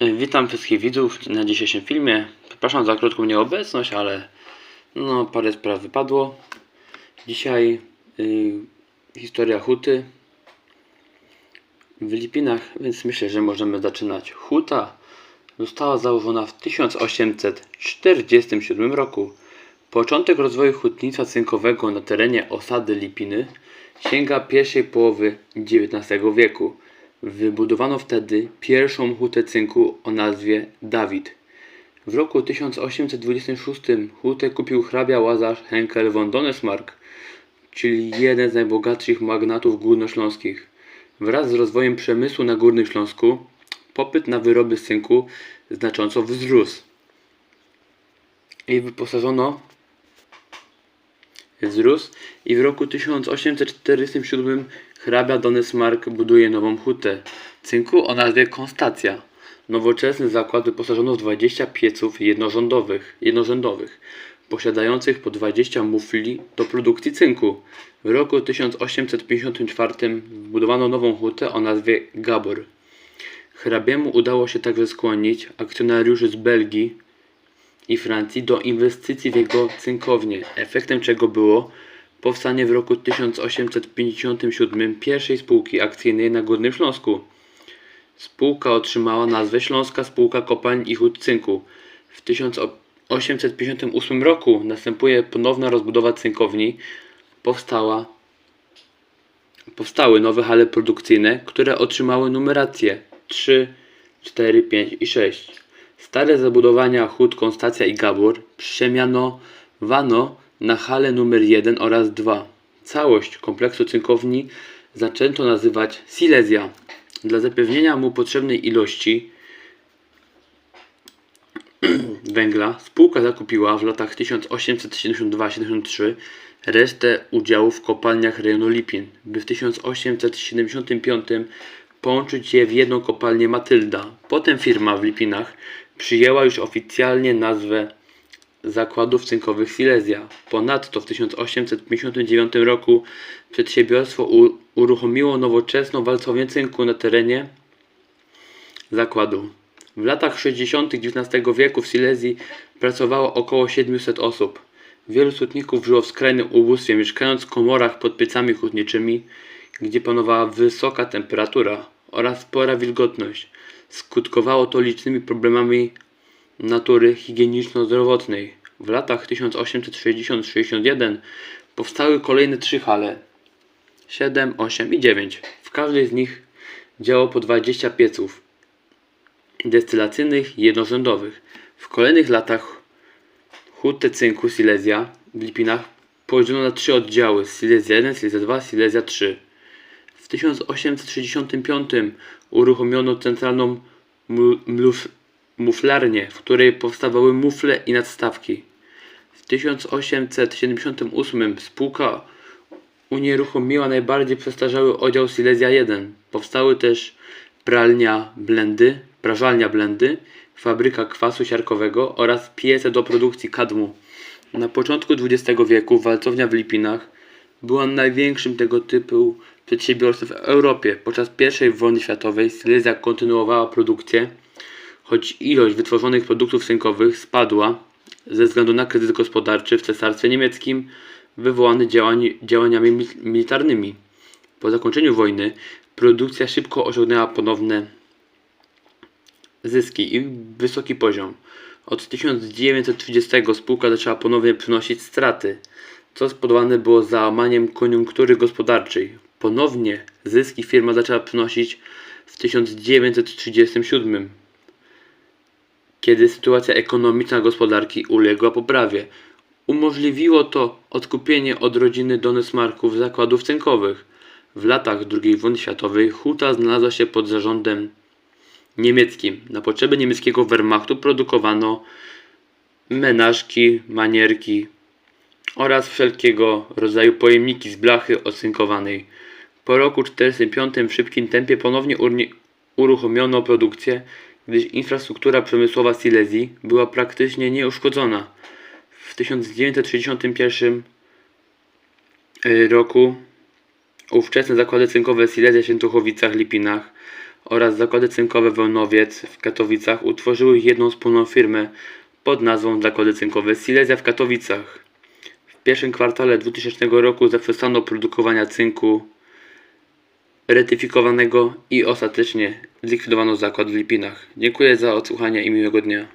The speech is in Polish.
Witam wszystkich widzów na dzisiejszym filmie. Przepraszam za krótką nieobecność, ale no parę spraw wypadło. Dzisiaj y, historia huty w Lipinach, więc myślę, że możemy zaczynać. Huta została założona w 1847 roku. Początek rozwoju hutnictwa cynkowego na terenie osady Lipiny sięga pierwszej połowy XIX wieku. Wybudowano wtedy pierwszą hutę cynku o nazwie Dawid. W roku 1826 hutę kupił hrabia łazarz Henkel von Donesmark, czyli jeden z najbogatszych magnatów górnośląskich. Wraz z rozwojem przemysłu na Górnym Śląsku popyt na wyroby z cynku znacząco wzrósł i wyposażono wzrósł i w roku 1847 hrabia Donesmark buduje nową hutę cynku o nazwie Konstacja. Nowoczesny zakład wyposażono w 20 pieców jednorządowych, jednorzędowych, posiadających po 20 mufli do produkcji cynku. W roku 1854 wbudowano nową hutę o nazwie Gabor. Hrabiemu udało się także skłonić akcjonariuszy z Belgii i Francji do inwestycji w jego cynkownię, efektem czego było powstanie w roku 1857 pierwszej spółki akcyjnej na Górnym Śląsku. Spółka otrzymała nazwę Śląska Spółka Kopalń i Hut Cynku. W 1858 roku następuje ponowna rozbudowa cynkowni. Powstała, powstały nowe hale produkcyjne, które otrzymały numerację 3, 4, 5 i 6. Stare zabudowania Hut Konstacja i Gabor przemianowano na hale numer 1 oraz 2. Całość kompleksu cynkowni zaczęto nazywać Silesia. Dla zapewnienia mu potrzebnej ilości węgla spółka zakupiła w latach 1872-73 resztę udziałów w kopalniach rejonu Lipin, by w 1875 połączyć je w jedną kopalnię Matylda. Potem firma w Lipinach przyjęła już oficjalnie nazwę zakładów cynkowych Silesia. Ponadto w 1859 roku przedsiębiorstwo uruchomiło nowoczesną walcownię cynku na terenie zakładu. W latach 60. XIX wieku w Silesii pracowało około 700 osób. Wielu hutników żyło w skrajnym ubóstwie, mieszkając w komorach pod piecami hutniczymi, gdzie panowała wysoka temperatura oraz spora wilgotność. Skutkowało to licznymi problemami natury higieniczno-zdrowotnej. W latach 1860-61 powstały kolejne trzy hale 7, 8 i 9. W każdej z nich działało po 20 pieców destylacyjnych i jednorzędowych. W kolejnych latach hutę cynku Silesia w Lipinach podzielono na trzy oddziały Silesia 1, Silesia 2, Silesia 3. W 1865 uruchomiono centralną muflarnię, w której powstawały mufle i nadstawki. W 1878 spółka unieruchomiła najbardziej przestarzały oddział Silesia 1. Powstały też pralnia blendy, prażalnia blendy, fabryka kwasu siarkowego oraz piece do produkcji kadmu. Na początku XX wieku walcownia w Lipinach była największym tego typu przedsiębiorstwem w Europie. Podczas I wojny światowej Silesia kontynuowała produkcję, choć ilość wytworzonych produktów cynkowych spadła ze względu na kryzys gospodarczy w Cesarstwie Niemieckim wywołany działaniami mil- militarnymi. Po zakończeniu wojny produkcja szybko osiągnęła ponowne zyski i wysoki poziom. Od 1930 spółka zaczęła ponownie przynosić straty, co spowodowane było załamaniem koniunktury gospodarczej. Ponownie zyski firma zaczęła przynosić w 1937, kiedy sytuacja ekonomiczna gospodarki uległa poprawie. Umożliwiło to odkupienie od rodziny Donesmarków zakładów cynkowych. W latach II wojny światowej huta znalazła się pod zarządem niemieckim. Na potrzeby niemieckiego Wehrmachtu produkowano menażki, manierki oraz wszelkiego rodzaju pojemniki z blachy ocynkowanej. Po roku 1945 w szybkim tempie ponownie uruchomiono produkcję, gdyż infrastruktura przemysłowa Silesii była praktycznie nieuszkodzona. W 1961 y, roku ówczesne zakłady cynkowe Silesia w Świętochowicach, Lipinach oraz zakłady cynkowe Wełnowiec w Katowicach utworzyły jedną wspólną firmę pod nazwą Zakłady Cynkowe Silesia w Katowicach. W pierwszym kwartale 2000 roku zaprzestano produkowania cynku retyfikowanego i ostatecznie zlikwidowano zakład w Lipinach. Dziękuję za odsłuchanie i miłego dnia.